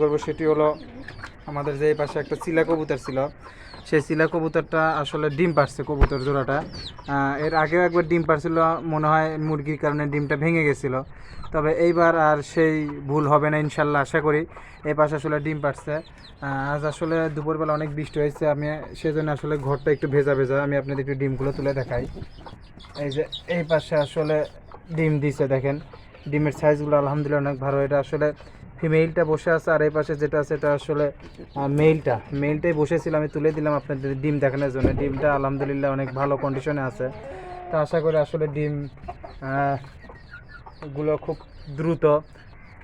করব সেটি হলো আমাদের যে পাশে একটা চিলা কবুতর ছিল। সেই চিলা কবুতরটা আসলে ডিম পারছে কবুতর জোড়াটা। এর আগেও একবার ডিম পারছিল মনে হয় মুরগির কারণে ডিমটা ভেঙে গেছিল। তবে এইবার আর সেই ভুল হবে না ইনশাল্লাহ, আশা করি। এই পাশে আসলে ডিম পারছে আজ আসলে দুপুরবেলা অনেক বৃষ্টি হয়েছে, আমি সেজন্য আসলে ঘরটা একটু ভেজা ভেজা, আমি আপনাদের একটু ডিমগুলো তুলে দেখাই। এই যে এই পাশে আসলে ডিম দিছে, দেখেন। ডিমের সাইজগুলো আলহামদুলিল্লাহ অনেক ভালো। এটা আসলে ফিমেলটা বসে আছে, আর এই পাশে যেটা আছে এটা আসলে মেলটা মেলটাই বসেছিল আমি তুলে দিলাম আপনাদের ডিম দেখানোর জন্য। ডিমটা আলহামদুলিল্লাহ অনেক ভালো কন্ডিশনে আছে। তো আশা করি আসলে ডিমগুলো খুব দ্রুত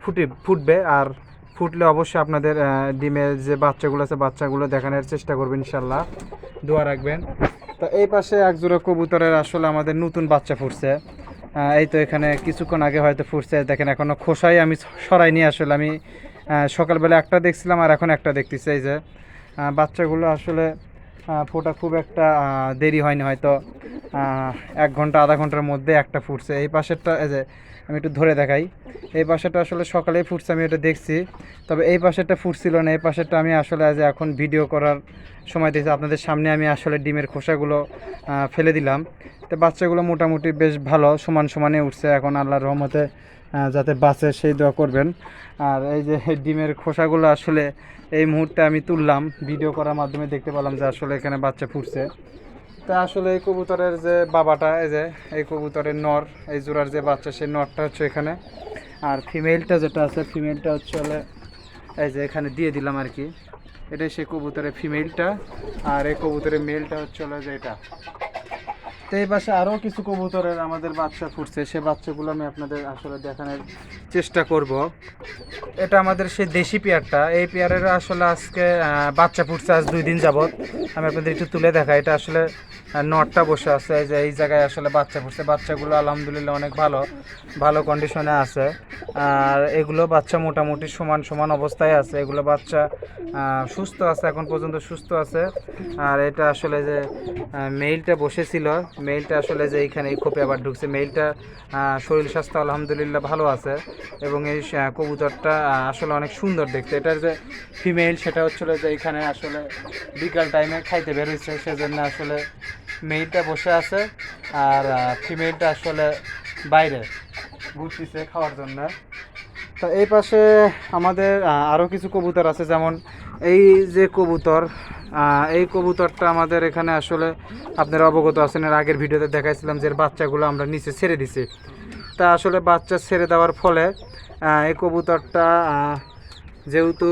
ফুটে, ফুটবে। আর ফুটলে অবশ্যই আপনাদের ডিমের যে বাচ্চাগুলো আছে, বাচ্চাগুলো দেখানোর চেষ্টা করবেন ইনশাল্লাহ। দোয়া রাখবেন। তো এই পাশে এক জোড়া কবুতরের আসলে আমাদের নতুন বাচ্চা ফুটছে। এই তো এখানে কিছুক্ষণ আগে হয়তো ফুটছে, দেখেন এখনও খোসাই আমি সরাই নিয়ে আসলে। আমি সকালবেলা একটা দেখছিলাম আর এখন একটা দেখতেছি, এই যে বাচ্চাগুলো আসলে ফোটা খুব একটা দেরি হয়নি হয়তো এক ঘণ্টা, আধা ঘণ্টার মধ্যে একটা ফুটছে। এই পাশেরটা, এই যে, আমি একটু ধরে দেখাই। এই পাশেরটা আসলে সকালেই ফুটছে, আমি এটা দেখছি। তবে এই পাশেরটা ফুটছিল না, এই পাশেরটা আমি আসলে আজ এখন ভিডিও করার সময় দিয়েছি। আপনাদের সামনে আমি আসলে ডিমের খোসাগুলো ফেলে দিলাম। তো বাচ্চাগুলো মোটামুটি বেশ ভালো, সমান সমানে উঠছে। এখন আল্লাহর রহমতে যাতে বাঁচে সেই দোয়া করবেন। আর এই যে ডিমের খোসাগুলো আসলে এই মুহূর্তে আমি তুললাম ভিডিও করার মাধ্যমে দেখতে পেলাম যে আসলে এখানে বাচ্চা ফুটছে। তা আসলে এই কবুতরের যে বাবাটা, এই যে, এই কবুতরের নর, এই জোড়ার যে বাচ্চা, সেই নরটা হচ্ছে এখানে। আর ফিমেলটা যেটা আছে ফিমেলটা হচ্ছে হলে এই যে এখানে দিয়ে দিলাম আর কি। এটাই সেই কবুতরের ফিমেলটা আর এই কবুতরের মেলটা হচ্ছে হলো যে এটা। তো এই পাশে আরও কিছু কবুতরের আমাদের বাচ্চা ফুটছে, সে বাচ্চাগুলো আমি আপনাদের আসলে দেখানোর চেষ্টা করব। এটা আমাদের সেই দেশি পেয়ারটা। এই পেয়ারের আসলে আজকে বাচ্চা ফুটছে আজ দুই দিন যাবৎ। আমি আপনাদের একটু তুলে দেখাই। এটা আসলে নটটা বসে আছে। যে, এই জায়গায় আসলে বাচ্চা ফুটছে। বাচ্চাগুলো আলহামদুলিল্লাহ অনেক ভালো ভালো কন্ডিশনে আছে। আর এগুলো বাচ্চা মোটামুটি সমান সমান অবস্থায় আছে। এগুলো বাচ্চা সুস্থ আছে, এখন পর্যন্ত সুস্থ আছে। আর এটা আসলে যে মেইলটা বসেছিল মেইলটা আসলে যে এইখানে এই খোপে আবার ঢুকছে, মেইলটা শরীর স্বাস্থ্য আলহামদুলিল্লাহ ভালো আছে এবং এই কবুতরটা আসলে অনেক সুন্দর দেখতে। এটার যে ফিমেল সেটা হচ্ছিল যে এইখানে আসলে বিকাল টাইমে খাইতে বেরোচ্ছে সেজন্য আসলে মেইলটা বসে আছে আর ফিমেলটা আসলে বাইরে ঘুরতেছে খাওয়ার জন্য। তো এই পাশে আমাদের আরও কিছু কবুতর আছে, যেমন এই যে কবুতর এই কবুতরটা আমাদের এখানে আসলে আপনারা অবগত আছেন, এর আগের ভিডিওতে দেখাইছিলাম যে বাচ্চাগুলো আমরা নিচে ছেড়ে দিছি। তা আসলে বাচ্চা ছেড়ে দেওয়ার ফলে এই কবুতরটা যেহেতু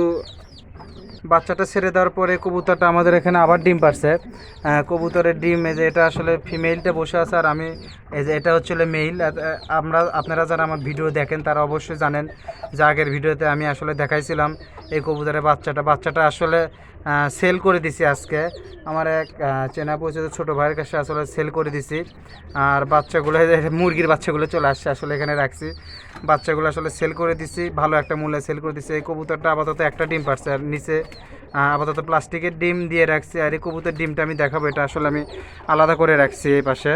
বাচ্চাটা ছেড়ে দেওয়ার পরে কবুতরটা আমাদের এখানে আবার ডিম পারছে। কবুতরের ডিম, এই যে এটা আসলে ফিমেলটা বসে আছে আর আমি, এই যে এটা হচ্ছে মেইল আমরা, আপনারা যারা আমার ভিডিও দেখেন, তারা অবশ্যই জানেন যে আগের ভিডিওতে আমি আসলে দেখাইছিলাম এই কবুতরের বাচ্চাটা। বাচ্চাটা আসলে সেল করে দিছি আজকে। আমার এক চেনা পরিচিত ছোটো ভাইয়ের কাছে আসলে সেল করে দিছি। আর বাচ্চাগুলো মুরগির বাচ্চাগুলো চলে আসছে, আসলে এখানে রাখছি। বাচ্চাগুলো আসলে সেল করে দিছি, ভালো একটা মূল্যে সেল করে দিছি। এই কবুতরটা আপাতত একটা ডিম পারছে, আর নিচে আপাতত প্লাস্টিকের ডিম দিয়ে রাখছি আর এই কবুতর ডিমটা আমি দেখাবো, এটা আসলে আমি আলাদা করে রাখছি এই পাশে।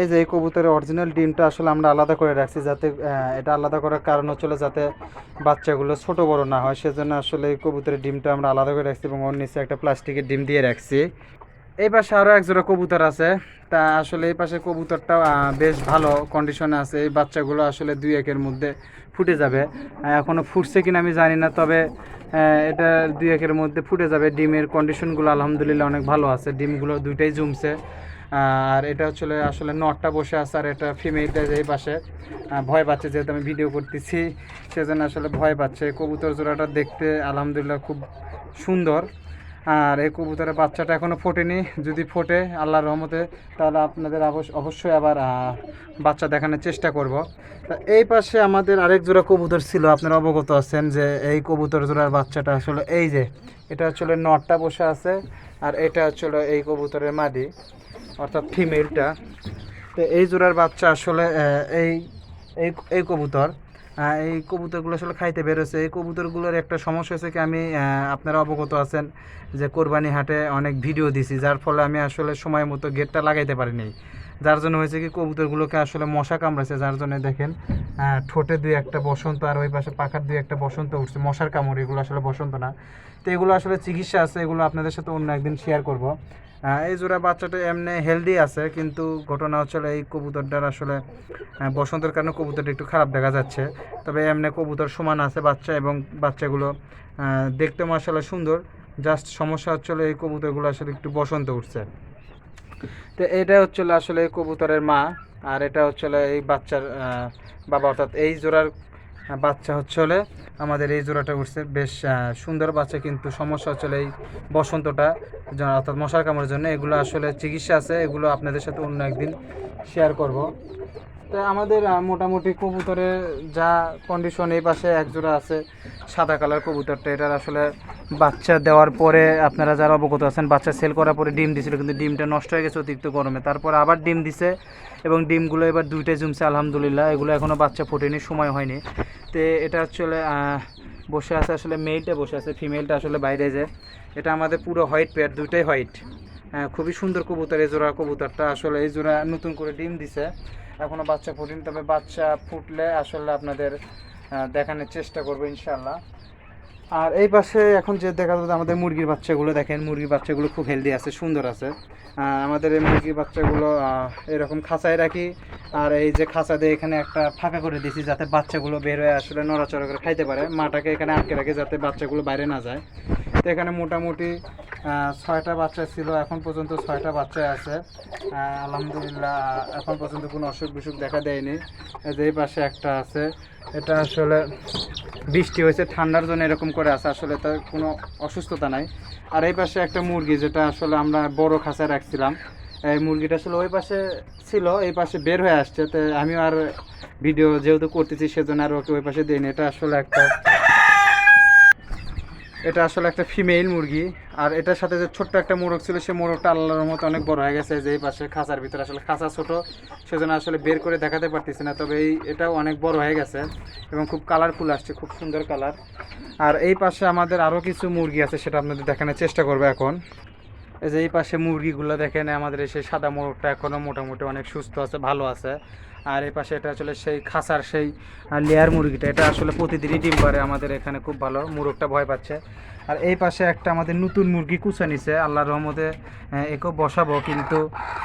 এই যে এই কবুতরের অরিজিনাল ডিমটা আসলে আমরা আলাদা করে রাখছি যাতে এটা আলাদা করার কারণ হচ্ছিল যাতে বাচ্চাগুলো ছোট বড় না হয়, সেজন্য আসলে এই কবুতরের ডিমটা আমরা আলাদা করে রাখছি এবং ওর নিচে একটা প্লাস্টিকের ডিম দিয়ে রাখছি। এই পাশে আরও একজোড়া কবুতর আছে, তা আসলে এই পাশে কবুতরটা বেশ ভালো কন্ডিশনে আছে, এই বাচ্চাগুলো আসলে দুই একের মধ্যে ফুটে যাবে। এখনও ফুটছে কিনা আমি জানি না, তবে এটা দুই একের মধ্যে ফুটে যাবে। ডিমের কন্ডিশনগুলো আলহামদুলিল্লাহ অনেক ভালো আছে। ডিমগুলো দুইটাই জমছে। আর এটা হচ্ছে আসলে নটটা বসে আছে আর এটা ফিমেলটা এই পাশে। ভয় পাচ্ছে যেহেতু আমি ভিডিও করতেছি, সেজন্য আসলে ভয় পাচ্ছে। কবুতর জোড়াটা দেখতে আলহামদুলিল্লাহ খুব সুন্দর। আর এই কবুতরের বাচ্চাটা এখনও ফোটেনি। যদি ফোটে, আল্লাহর রহমতে, তাহলে আপনাদের অবশ্যই আবার বাচ্চা দেখানোর চেষ্টা করব। তা এই পাশে আমাদের আরেক জোড়া কবুতর ছিল, আপনারা অবগত আছেন যে এই কবুতর জোড়ার বাচ্চাটা আসলে এই যে, এটা আসলে নটটা বসে আছে, আর এটা হচ্ছিল এই কবুতরের মাদি, অর্থাৎ ফিমেলটা। তো এই জোড়ার বাচ্চা আসলে এই এই কবুতর এই কবুতরগুলো আসলে খাইতে বেরোছে। এই কবুতরগুলোর একটা সমস্যা হয়েছে কি, আমি আপনারা অবগত আছেন যে কোরবানি হাটে অনেক ভিডিও দিছি, যার ফলে আমি আসলে সময় মতো গেটটা লাগাইতে পারিনি। যার জন্য হয়েছে কি, কবুতরগুলোকে আসলে মশা কামড়েছে যার জন্য দেখেন ঠোঁটে দুই একটা বসন্ত আর ওই পাশে পাখার দুই একটা বসন্ত উঠছে। মশার কামড়, এগুলো আসলে বসন্ত না। তো এগুলো আসলে চিকিৎসা আছে, এগুলো আপনাদের সাথে অন্য একদিন শেয়ার করব। এই জোড়া বাচ্চাটা এমনি হেলদি আছে, কিন্তু ঘটনা হচ্ছে এই কবুতরটার আসলে বসন্তের কারণে কবুতরটা একটু খারাপ দেখা যাচ্ছে। তবে এমনি কবুতর সমান আছে বাচ্চা এবং বাচ্চাগুলো দেখতে মাসাল্লাহ সুন্দর। জাস্ট সমস্যা হচ্ছে এই কবুতরগুলো আসলে একটু বসন্ত উঠছে। তো এটা হচ্ছে হলো আসলে কবুতরের মা, আর এটা হচ্ছে এই বাচ্চার বাবা। অর্থাৎ এই জোড়ার বাচ্চা হচ্ছে হলে আমাদের এই জোড়াটা উঠছে। বেশ সুন্দর বাচ্চা, কিন্তু সমস্যা হচ্ছে এই বসন্তটা অর্থাৎ মশার কামড়ের জন্য। এগুলো আসলে চিকিৎসা আছে, এগুলো আপনাদের সাথে অন্য একদিন শেয়ার করব। তো আমাদের মোটামুটি কবুতরের যা কন্ডিশন এই পাশে এক জোড়া আছে, সাদা কালার কবুতরটা, এটার আসলে বাচ্চা দেওয়ার পরে আপনারা যারা অবগত আছেন, বাচ্চা সেল করার পরে ডিম দিছিল, কিন্তু ডিমটা নষ্ট হয়ে গেছে অতিরিক্ত গরমে। তারপর আবার ডিম দিছে এবং ডিমগুলো এবার দুইটাই জুমছে, আলহামদুলিল্লাহ। এগুলো এখনও বাচ্চা ফোটেনি, সময় হয়নি। তো এটা আসলে বসে আছে আসলে মেলটা বসে আছে ফিমেলটা আসলে বাইরে যে। এটা আমাদের পুরো হোয়াইট পেয়ার দুইটাই হোয়াইট হ্যাঁ খুবই সুন্দর কবুতর, এই জোড়া কবুতরটা আসলে, এই জোড়া নতুন করে ডিম দিছে। এখনও বাচ্চা ফুটেনি, তবে বাচ্চা ফুটলে আসলে আপনাদের দেখানোর চেষ্টা করব ইনশাল্লাহ আর এই পাশে এখন যে দেখা যাচ্ছে আমাদের মুরগির বাচ্চাগুলো, দেখেন মুরগির বাচ্চাগুলো খুব হেলদি আছে, সুন্দর আছে। আমাদের এই মুরগির বাচ্চাগুলো এরকম খাঁচায় রাখি। আর এই যে খাঁচা দিয়ে এখানে একটা ফাঁকা করে দিয়েছি যাতে বাচ্চাগুলো বের হয়ে আসলে নড়াচড়া করে খাইতে পারে। মাটাকে এখানে আটকে রাখে যাতে বাচ্চাগুলো বাইরে না যায়। এখানে মোটামুটি ছয়টা বাচ্চা ছিল, এখন পর্যন্ত ছয়টা বাচ্চা আছে। আলহামদুলিল্লাহ, এখন পর্যন্ত কোনো অসুখ বিসুখ দেখা দেয়নি। যে পাশে একটা আছে, এটা আসলে বৃষ্টি হয়েছে, ঠান্ডার জন্য এরকম করে আছে, আসলে তার কোনো অসুস্থতা নাই। আর এই পাশে একটা মুরগি, যেটা আসলে আমরা বড় খাঁচায় রাখছিলাম। এই মুরগিটা আসলে ওই পাশে ছিল, এই পাশে বের হয়ে আসছে, তো আমি আর ভিডিও যেহেতু করতেছি, সেজন্য আর ওকে ওই পাশে দিইনি। এটা আসলে একটা এটা আসলে একটা ফিমেল মুরগি। আর এটার সাথে যে ছোট্ট একটা মোরগ ছিল, সে মোরগটা আল্লাহর মতো অনেক বড় হয়ে গেছে, যে এই পাশে খাঁচার ভিতরে। আসলে খাঁচা ছোট, সেজন্য আসলে বের করে দেখাতে পারতেছি না, তবে এই এটাও অনেক বড় হয়ে গেছে এবং খুব কালারফুল আসছে, খুব সুন্দর কালার আর এই পাশে আমাদের আরও কিছু মুরগি আছে, সেটা আপনাদের দেখানোর চেষ্টা করব এখন। এই যে এই পাশে মুরগিগুলো দেখেন, আমাদের এই সেই সাদা মোরগটা এখনও মোটামুটি অনেক সুস্থ আছে, ভালো আছে। আর এই পাশে এটা আসলে সেই খাসার সেই লেয়ার মুরগিটা। এটা আসলে প্রতিদিনই ডিম পারে আমাদের এখানে, খুব ভালো, মুরগটা ভয় পাচ্ছে। আর এই পাশে একটা আমাদের নতুন মুরগি কুচা নিছে, আল্লাহর রহমতে একেও বসাবো, কিন্তু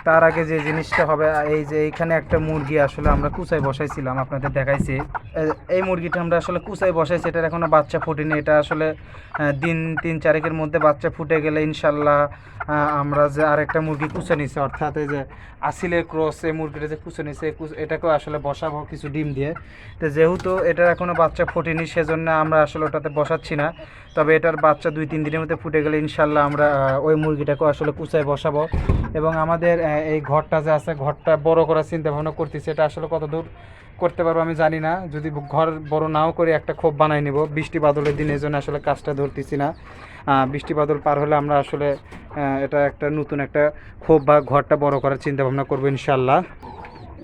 তার আগে যে জিনিসটা হবে এই যে এইখানে একটা মুরগি আসলে আমরা কুচাই বসাইছিলাম, আপনাদের দেখাইছি। এই মুরগিটা আমরা আসলে কুচাই বসাইছি, এটার এখনও বাচ্চা ফুটেনি, এটা আসলে দিন তিন চারেকের মধ্যে বাচ্চা ফুটে গেলে ইনশাল্লাহ আমরা যে আরেকটা মুরগি কুচে নিছি, অর্থাৎ এই যে আসিলের ক্রস, এই মুরগিটা যে কুচে নিছে কুচ- এটাকেও আসলে বসাবো কিছু ডিম দিয়ে। তো যেহেতু এটার এখনও বাচ্চা ফোটেনি, সেজন্য আমরা আসলে ওটাতে বসাচ্ছি না। তবে এটার বাচ্চা দুই, তিন দিনের মধ্যে ফুটে গেলে ইনশাল্লাহ আমরা ওই মুরগিটাকেও আসলে কুচায় বসাবো। এবং আমাদের এই ঘরটা যে আছে, ঘরটা বড় করার চিন্তা ভাবনা করতেছি। এটা আসলে কত দূর করতে পারব আমি জানি না। যদি ঘর বড় নাও করে একটা খোপ বানাই নেব, বৃষ্টি বাদলের দিন জন্য আসলে কাজটা ধরতেছি না। বৃষ্টি বাদল পার হলে আমরা আসলে এটা একটা নতুন একটা খোপ বা ঘরটা বড় করার চিন্তা ভাবনা করব ইনশাল্লাহ।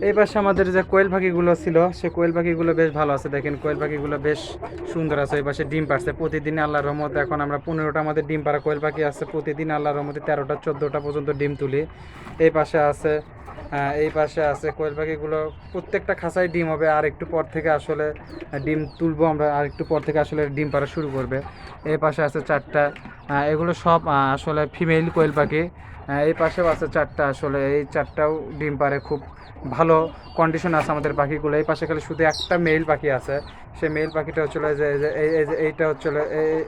এই পাশে আমাদের যে কোয়েল পাখিগুলো ছিল, সে কোয়েল পাখিগুলো বেশ ভালো আছে। দেখেন, কোয়েল পাখিগুলো বেশ সুন্দর আছে। এই পাশে ডিম পারছে প্রতিদিন আল্লাহর রহমত। এখন আমরা পনেরোটা আমাদের ডিম পাড়া কোয়েল পাখি আছে। প্রতিদিন আল্লাহর রহমতে তেরোটা, চোদ্দোটা পর্যন্ত ডিম তুলি। এই পাশে আছে এই পাশে আছে কোয়েল পাখিগুলো। প্রত্যেকটা খাঁচায় ডিম হবে, আর একটু পর থেকে আসলে ডিম তুলবো আমরা, আর একটু পর থেকে আসলে ডিম পাড়া শুরু করবে। এই পাশে আছে চারটা এগুলো সব আসলে ফিমেল কোয়েল পাখি। এই পাশেও আছে চারটা, আসলে এই চারটাও ডিম পারে খুব ভালো কন্ডিশন আছে আমাদের পাখিগুলো। এই পাশে খালি শুধু একটা মেল পাখি আছে। সেই মেল পাখিটা হচ্ছিল যে, এই যে- এই- এই এইটা হচ্ছিল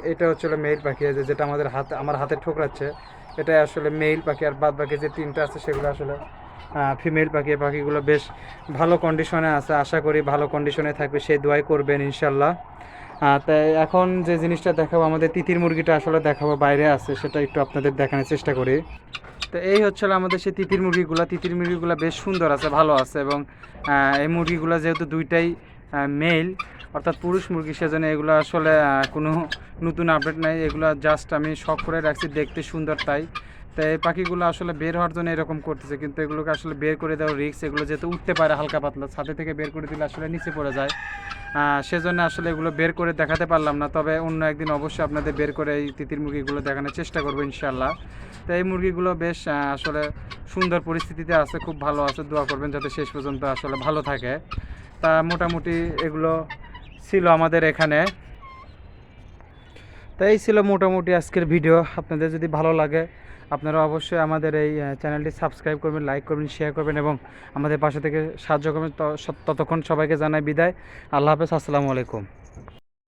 এইটা হচ্ছিল মেল পাখি যে, যেটা আমাদের হাতে, আমার হাতে ঠোকরাচ্ছে। এটাই আসলে মেল পাখি, আর বাদ বাকি যে তিনটা আছে সেগুলো আসলে ফিমেল পাখি, পাখিগুলো বেশ ভালো কন্ডিশনে আছে। আশা করি ভালো কন্ডিশনে থাকবে সেই দোয়াই করবেন ইনশাল্লাহ। তাই এখন যে জিনিসটা দেখাবো, আমাদের তিতির মুরগিটা আসলে দেখাবো, বাইরে আছে, সেটা একটু আপনাদের দেখানোর চেষ্টা করি। তো এই হচ্ছে আমাদের সেই তিতির মুরগিগুলো। তিতির মুরগিগুলো বেশ সুন্দর আছে, ভালো আছে এবং এই মুরগিগুলো যেহেতু দুইটাই মেল অর্থাৎ পুরুষ মুরগি, সেজন্য এগুলো আসলে কোনো নতুন আপডেট নাই। এগুলো জাস্ট আমি শখ করে রাখছি, দেখতে সুন্দর তাই। তো এই পাখিগুলো আসলে বের হওয়ার জন্য এরকম করতেছে, কিন্তু এগুলোকে আসলে বের করে দেওয়া রিক্স এগুলো যেহেতু উঠতে পারে হালকা পাতলা, ছাদে থেকে বের করে দিলে আসলে নিচে পড়ে যায়। সেজন্য আসলে এগুলো বের করে দেখাতে পারলাম না, তবে অন্য একদিন অবশ্যই আপনাদের বের করে এই তিতির মুরগিগুলো দেখানোর চেষ্টা করব ইনশাল্লাহ তো এই মুরগিগুলো বেশ আসলে সুন্দর পরিস্থিতিতে আছে, খুব ভালো আছে, দোয়া করবেন যাতে শেষ পর্যন্ত আসলে ভালো থাকে। তা মোটামুটি এগুলো ছিল আমাদের এখানে। তো এই ছিল মোটামুটি আজকের ভিডিও, আপনাদের যদি ভালো লাগে আপনারা অবশ্যই আমাদের এই চ্যানেলটি সাবস্ক্রাইব করবেন লাইক করবেন শেয়ার করবেন এবং আমাদের পাশে থেকে সাহায্য করবেন। ততক্ষণ সবাইকে জানাই বিদায়। আল্লাহ হাফেজ, আসসালামু আলাইকুম।